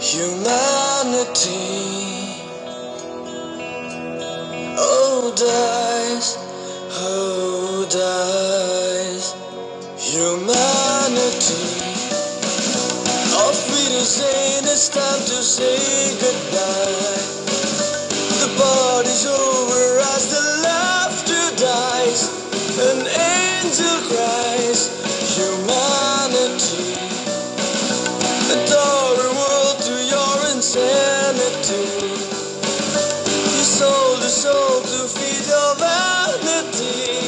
humanity. Oh, dies. soul to feed your vanity.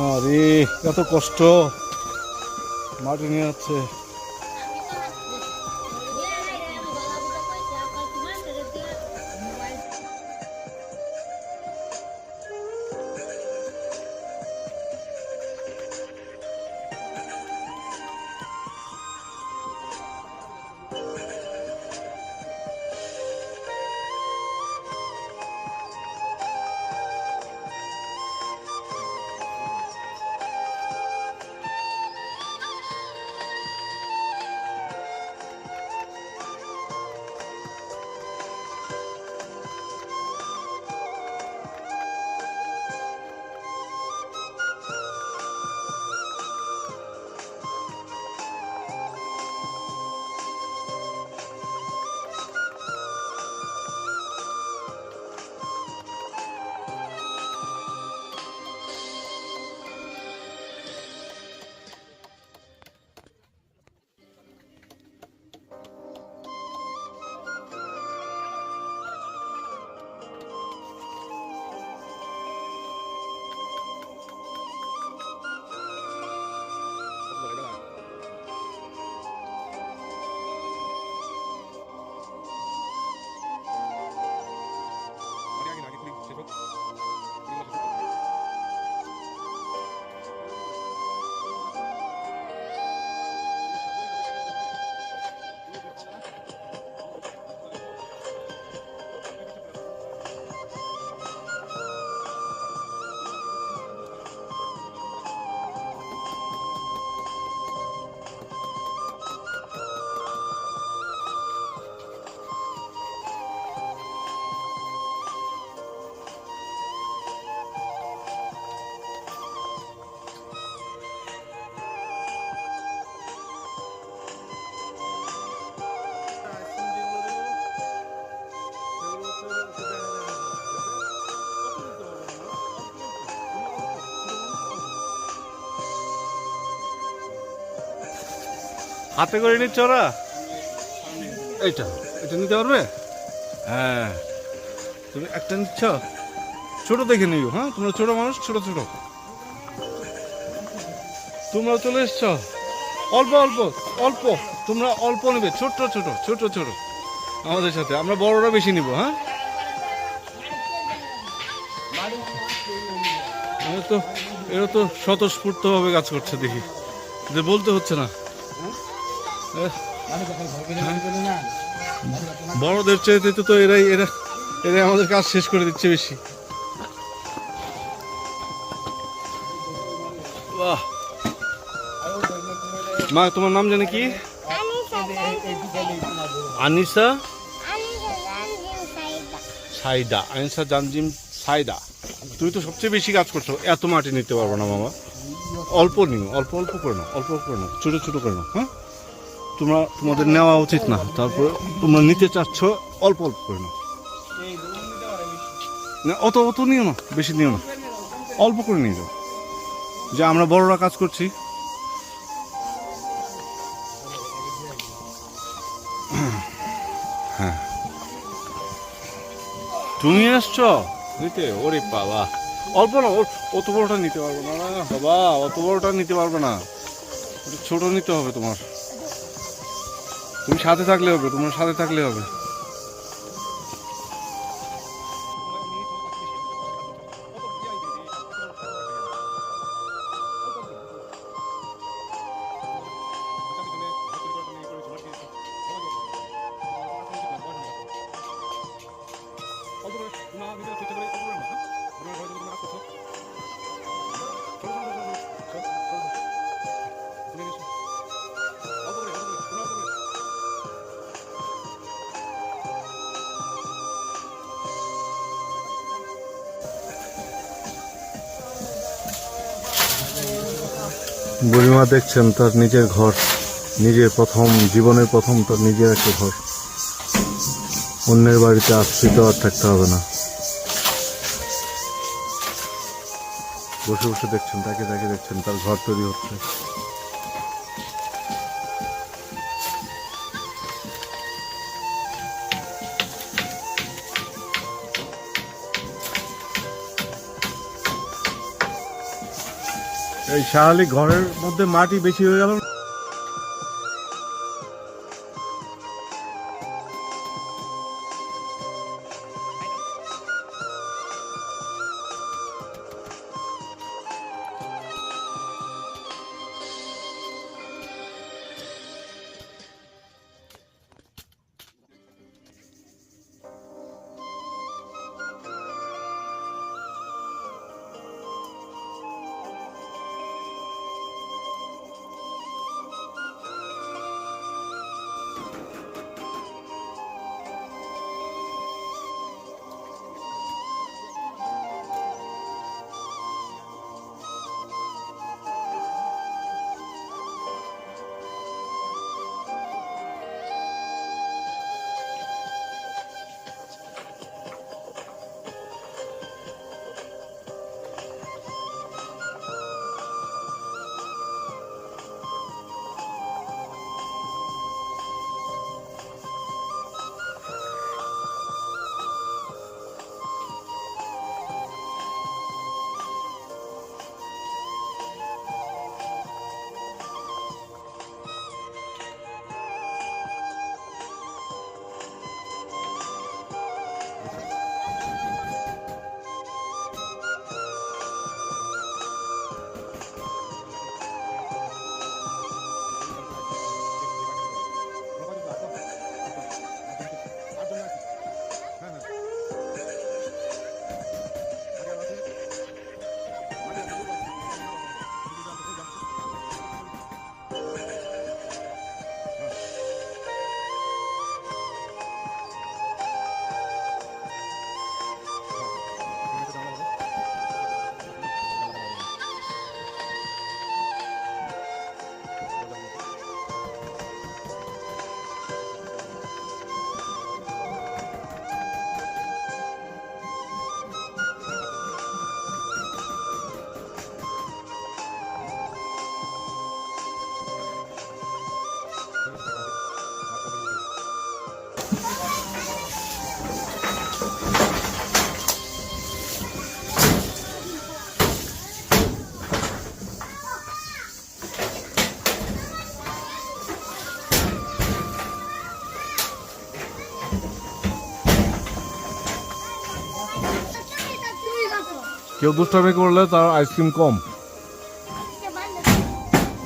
আরে এত কষ্ট। মাটি নিয়ে যাচ্ছে। হাতে করে নিচ্ছ ওরা? এইটা এটা নিতে পারবে? হ্যাঁ। তুমি একটা নিচ্ছ? ছোট দেখে নিও হ্যাঁ? তোমরা ছোট মানুষ ছোট ছোট। তোমরা চলে এসছ? অল্প অল্প অল্প। তোমরা অল্প নেবে ছোট ছোট ছোট ছোট। আমাদের সাথে আমরা বড়রা বেশি নিব হ্যাঁ? এরা তো এরা তো স্বতঃস্ফূর্তভাবে কাজ করছে দেখি। যে বলতে হচ্ছে না। বড়দের চাইতে তো তো এরাই এরা এরাই আমাদের কাজ শেষ করে দিচ্ছে বেশি। মা তোমার নাম জানে কি? আনিসা সাইদা আনিসা জানজিম সাইদা। তুমি তো সবচেয়ে বেশি কাজ করছ এত মাটি নিতে পারব না মামা। অল্প নিও অল্প অল্প করে নাও অল্প অল্প করে নাও ছোটো ছোটো করে নাও হ্যাঁ? তোমরা তোমাদের নেওয়া উচিত না। তারপরে তোমরা নিতে চাচ্ছ অল্প অল্প করে নাও। না অত অত নিও না বেশি নিও না। অল্প করে নিয়ে যাও। যে আমরা বড়রা কাজ করছি। হ্যাঁ। তুমি এসছো? নিতে ওরে বাবা। অল্প না অত বড়টা নিতে পারব না। না, বাবা অত বড়টা নিতে পারবে না। ছোট নিতে হবে তোমার। তুমি সাথে থাকলে হবে তোমার সাথে থাকলে হবে। বুড়িমা দেখছেন তার নিজের ঘর, নিজের প্রথম, জীবনের প্রথম তার নিজের একটা ঘর। অন্যের বাড়িতে আশ্রিত আর থাকতে হবে না। বসে বসে দেখছেন, তাকে তাকে দেখছেন, তার ঘর তৈরি হচ্ছে। এই শাহালি ঘরের মধ্যে মাটি বেশি হয়ে গেল কেউ দুষ্টামি করলে তার আইসক্রিম কম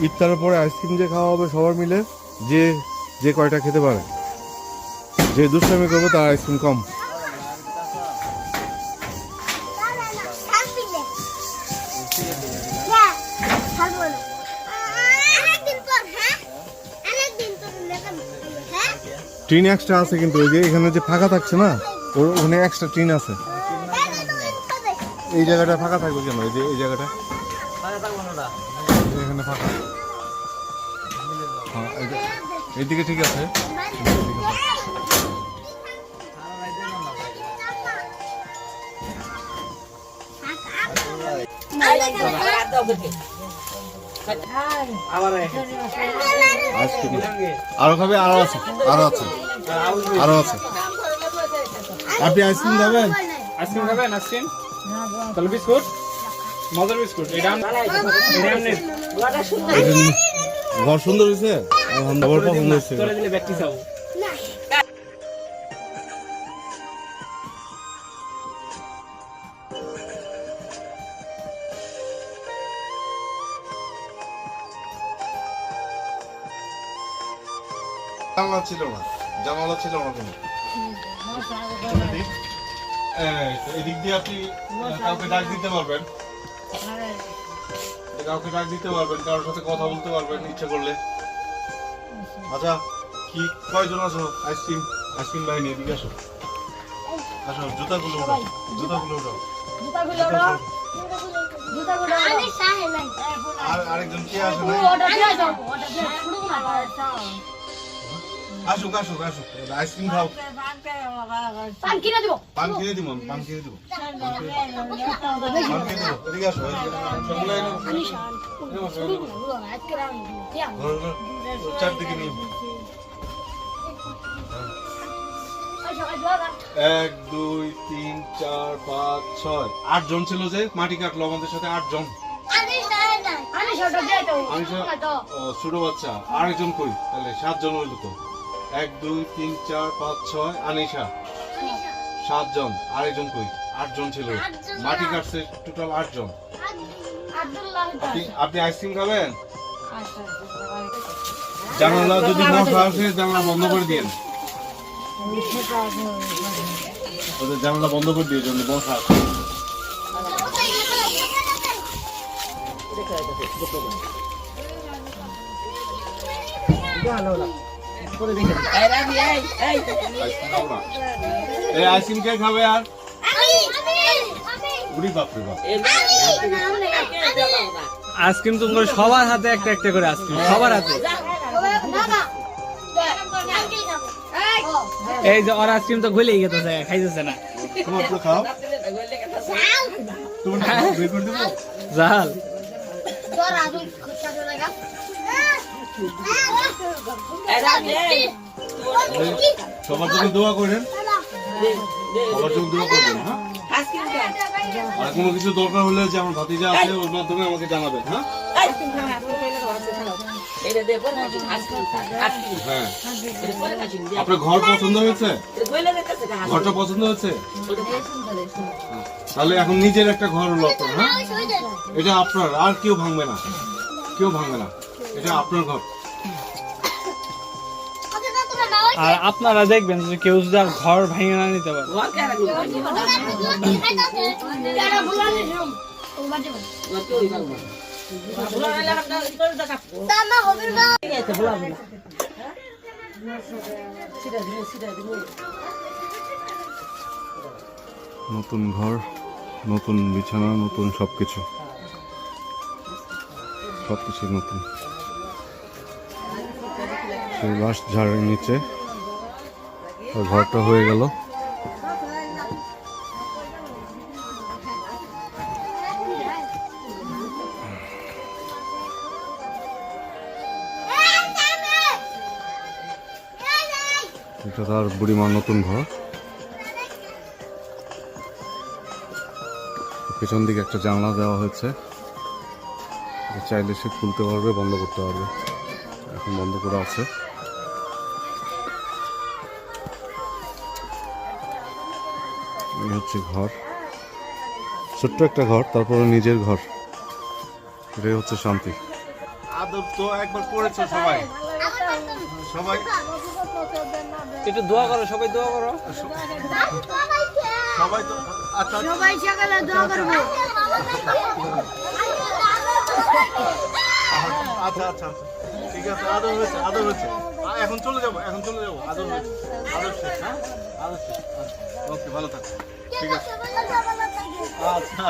ইফতারের পরে আইসক্রিম যে খাওয়া হবে সবার মিলে যে যে কয়টা খেতে পারে যে দুষ্টামি করবে তার আইসক্রিম কম টিন এক্সট্রা আছে কিন্তু ওই যে এখানে যে ফাঁকা থাকছে না ওর ওখানে এক্সট্রা টিন আছে এই জায়গাটা ফাঁকা থাকবে কেন? এই যে এই জায়গাটা? এখানে ফাঁকা। হ্যাঁ এইদিকে ঠিক আছে। আরও খাবে আরও আছে আরও আছে আরও আছে। আপনি আইসক্রিম খাবেন? আইসক্রিম খাবেন আইসক্রিম? তাহলে বিস্কুট? মজার বিস্কুট এটা ঘর সুন্দর হয়েছে? আমার পছন্দ হয়েছে। দিলে চাও। জানালা ছিল না জানালা ছিল না কোনো। এই তো এদিক দিয়ে আপনি কাউকে ডাক দিতে পারবেন। কাউকে ডাক দিতে পারবেন কারোর সাথে কথা বলতে পারবেন ইচ্ছা করলে। আচ্ছা কি কয়জন আছো? আইসক্রিম আইসক্রিম বাহিনী এদিকে আসো। আসো জুতাগুলো উঠাও জুতাগুলো উঠাও আর আরেকজন কে আসে নাই আসুক আসুক আসুক। আইসক্রিম খাও। পান কিনে দিব। পান কিনে দিব পান কিনে দিব। এদিকে আসো বসো, এনে বসো। ধরো, ধরো। চারদিকে নিয়ে এক দুই তিন চার পাঁচ ছয়। আট জন ছিল যে মাটি কাটলো আমাদের সাথে আট জন। ছোট বাচ্চা। আরেকজন কই? তাহলে সাতজন হইল তো। এক দুই তিন চার পাঁচ ছয় আনিশা। সাতজন আরেকজন কই? আটজন ছিল। মাটি কাটছে টোটাল আটজন। আপনি আপনি আইসক্রিম খাবেন? জানালা যদি মশা আসে জানালা বন্ধ করে দিন। ওদের জানালা বন্ধ করে দিয়ে জন্য মশা আসে এই আইসক্রিম কে খাবে আর? আইসক্রিম তোমার সবার হাতে একটা একটা করে আইসক্রিম সবার হাতে। এই। যে ওর আইসক্রিম তো গলেই গেছে খাইতেছে না। তোমার তো খাও। তোমার বের করে দেবো? জাল সবার জন্য দোয়া করেন। সবার জন্য দোয়া করবেন হ্যাঁ? আর কোনো কিছু দরকার হলে যে আমার ভাতিজা আছে, ওর মাধ্যমে আমাকে জানাবেন হ্যাঁ? হ্যাঁ। আপনার ঘর পছন্দ হয়েছে? ঘরটা পছন্দ হয়েছে? হ্যাঁ। তাহলে এখন নিজের একটা ঘর হলো আপনার হ্যাঁ? এটা আপনার, আর কেউ ভাঙবে না। কেউ ভাঙবে না। এটা আপনার ঘর। আর আপনারা দেখবেন যে কেউ যদি আর ঘর ভেঙে না নিতে পারে। নতুন ঘর নতুন বিছানা নতুন সবকিছু। সবকিছু নতুন। সেই বাঁশ ঝাড়ের নিচে। ঘরটা হয়ে গেল। এটা তার বুড়িমার নতুন ঘর। পেছন দিকে একটা জানলা দেওয়া হয়েছে। চাইলে সে খুলতে পারবে, বন্ধ করতে পারবে। এখন বন্ধ করা আছে। এই হচ্ছে ঘর। ছোট্ট একটা ঘর তারপরে নিজের ঘর। এটাই হচ্ছে শান্তি। আদর তো একবার করেছ সবাই। সবাই একটু দোয়া করো সবাই দোয়া করো। সবাই তো আচ্ছা আচ্ছা, সবাই সকালে দোয়া করব। আচ্ছা আচ্ছা। আচ্ছা ঠিক আছে আদর হয়েছে আদর হয়েছে। এখন চলে যাব এখন চলে যাব। আদর হয়েছে। আদর শেষ হ্যাঁ? আদর শেষ ওকে ভালো থাকো। ঠিক আছে। আচ্ছা